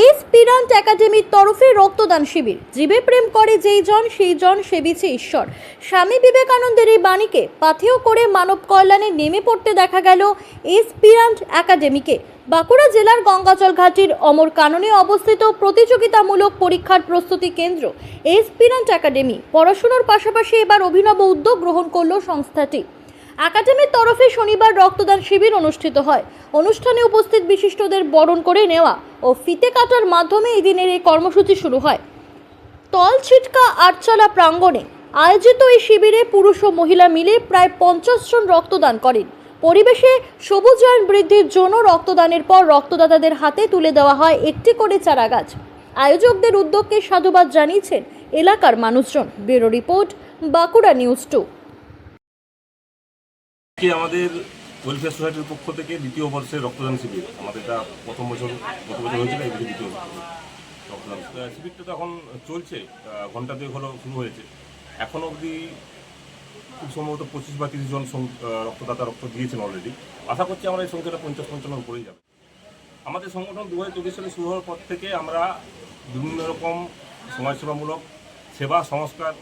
এসপিরান্ট একাডেমির তরফে রক্তদান শিবির। জীবে প্রেম করে যেই জন, সেই জন সেবিছে ঈশ্বর। স্বামী বিবেকানন্দের এই বাণীকে পাথেয় করে মানব কল্যাণে নেমে পড়তে দেখা গেল এসপিরান্ট একাডেমিকে। বাঁকুড়া জেলার গঙ্গাচল ঘাটির অমর কাননে অবস্থিত প্রতিযোগিতামূলক পরীক্ষার প্রস্তুতি কেন্দ্র এসপিরান্ট একাডেমি। পড়াশোনার পাশাপাশি এবার অভিনব উদ্যোগ গ্রহণ করল সংস্থাটি। একাডেমির তরফে শনিবার রক্তদান শিবির অনুষ্ঠিত হয়। অনুষ্ঠানে উপস্থিত বিশিষ্টদের বরণ করে নেওয়া ও ফিতে কাটার মাধ্যমে এই দিনের এই কর্মসূচি শুরু হয়। তল ছিটকা আটচালা প্রাঙ্গণে আয়োজিত এই শিবিরে পুরুষ ও মহিলা মিলে প্রায় পঞ্চাশ জন রক্তদান করেন। পরিবেশে সবুজ সবুজায়ন বৃদ্ধির জন্য রক্তদানের পর রক্তদাতাদের হাতে তুলে দেওয়া হয় একটি করে চারা গাছ আয়োজকদের উদ্যোগকে সাধুবাদ জানিয়েছেন এলাকার মানুষজন। Bureau report Bankura news two. কি আমাদের ওয়েলফেয়ার সোসাইটির পক্ষ থেকে দ্বিতীয় বর্ষের রক্তদান শিবির। আমাদের এটা প্রথম বছর, গত বছর হয়েছিল, এই বছর দ্বিতীয় রক্তদান। শিবিরটা তো এখন চলছে ঘণ্টা দুয়েক হলো শুরু হয়েছে। এখন অবধি খুব সম্ভবত পঁচিশ বা তিরিশ জন রক্তদাতা রক্ত দিয়েছেন অলরেডি আশা করছি আমরা এই সংখ্যাটা পঞ্চাশ পঞ্চান্ন উপরেই যাবে। আমাদের সংগঠন দু হাজার চব্বিশ সালে শুরু হওয়ার পর থেকে আমরা বিভিন্ন রকম সমাজসেবামূলক সেবা, সংস্কার,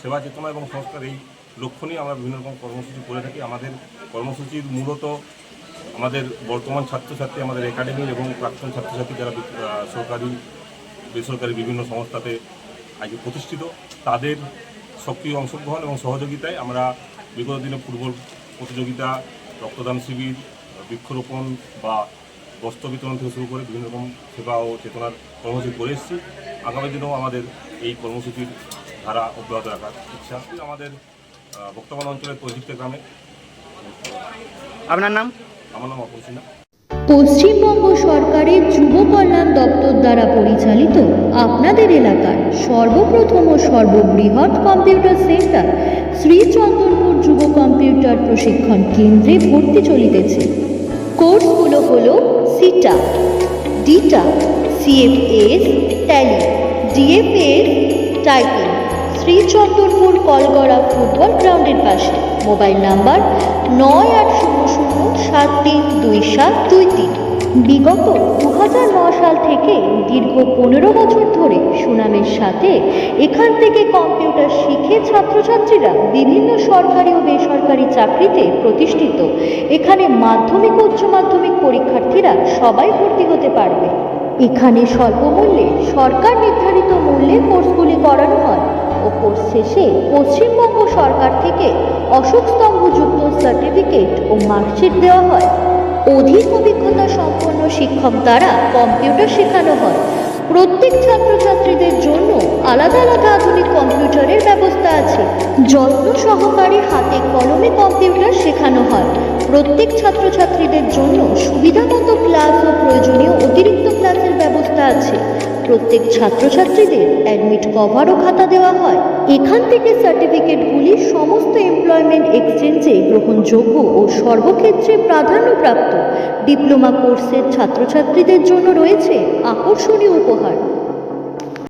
সেবা চেতনা এবং সংস্কার এই লক্ষ্য নিয়ে আমরা বিভিন্ন রকম কর্মসূচি করে থাকি। আমাদের কর্মসূচির মূলত আমাদের বর্তমান ছাত্রছাত্রী, আমাদের একাডেমি এবং প্রাক্তন ছাত্রছাত্রী যারা সরকারি, বেসরকারি বিভিন্ন সংস্থাতে আজকে প্রতিষ্ঠিত, তাদের সক্রিয় অংশগ্রহণ এবং সহযোগিতায় আমরা বিগত দিনে ফুটবল প্রতিযোগিতা, রক্তদান শিবির, বৃক্ষরোপণ বা বস্ত্র বিতরণ থেকে শুরু করে বিভিন্ন রকম সেবা ও চেতনার কর্মসূচি করে এসেছি। আগামী দিনেও আমাদের এই কর্মসূচির ধারা অব্যাহত রাখার ইচ্ছা। আমাদের অঞ্চলের প্রযুক্তি গ্রামে। আপনার নাম? আমার নাম অপর সিনহা। পশ্চিমবঙ্গ সরকারের যুব কল্যাণ দপ্তর দ্বারা পরিচালিত আপনাদের এলাকার সর্বপ্রথম ও সর্ববৃহৎ কম্পিউটার সেন্টার শ্রীচন্দনপুর যুব কম্পিউটার প্রশিক্ষণ কেন্দ্রে ভর্তি চলিতেছে। কোর্সগুলো হলো CITA DITA CFS tally DFS typing. Srichandanpur Kalgara football গ্রাউন্ডের পাশে। মোবাইল নাম্বার নয় আট শূন্য শূন্য সাত তিন দুই সাত দুই তিন। বিগত দু হাজার নয় সাল থেকে দীর্ঘ পনেরো বছর ধরে সুনামের সাথে এখান থেকে কম্পিউটার শিখে ছাত্রছাত্রীরা বিভিন্ন সরকারি ও বেসরকারি চাকরিতে প্রতিষ্ঠিত। এখানে মাধ্যমিক উচ্চ মাধ্যমিক পরীক্ষার্থীরা সবাই ভর্তি হতে পারবে। এখানে স্বল্প মূল্যে সরকার নির্ধারিত মূল্যে কোর্সগুলি করানো হয়। ও কোর্স শেষে পশ্চিমবঙ্গ সরকার থেকে অশোক স্তম্ভযুক্ত সার্টিফিকেট ও মার্কশিট দেওয়া হয়। অধিক অভিজ্ঞতা সম্পন্ন শিক্ষক দ্বারা কম্পিউটার শেখানো হয়। প্রত্যেক ছাত্রছাত্রীদের জন্য আলাদা আলাদা আধুনিক কম্পিউটারের ব্যবস্থা আছে। যত্ন সহকারে হাতে কলমে কম্পিউটার শেখানো হয়। প্রত্যেক ছাত্রছাত্রীদের জন্য সুবিধামতো ক্লাস ও প্রয়োজনীয় অতিরিক্ত ক্লাসের ব্যবস্থা আছে। প্রত্যেক ছাত্রছাত্রীদের অ্যাডমিট কভার ও খাতা দেওয়া হয়। এখান থেকে সার্টিফিকেটগুলি সমস্ত এমপ্লয়মেন্ট এক্সচেঞ্জে গ্রহণযোগ্য ও সর্বক্ষেত্রে প্রাধান্যপ্রাপ্ত। ডিপ্লোমা কোর্সের ছাত্রছাত্রীদের জন্য রয়েছে আকর্ষণীয় উপহার।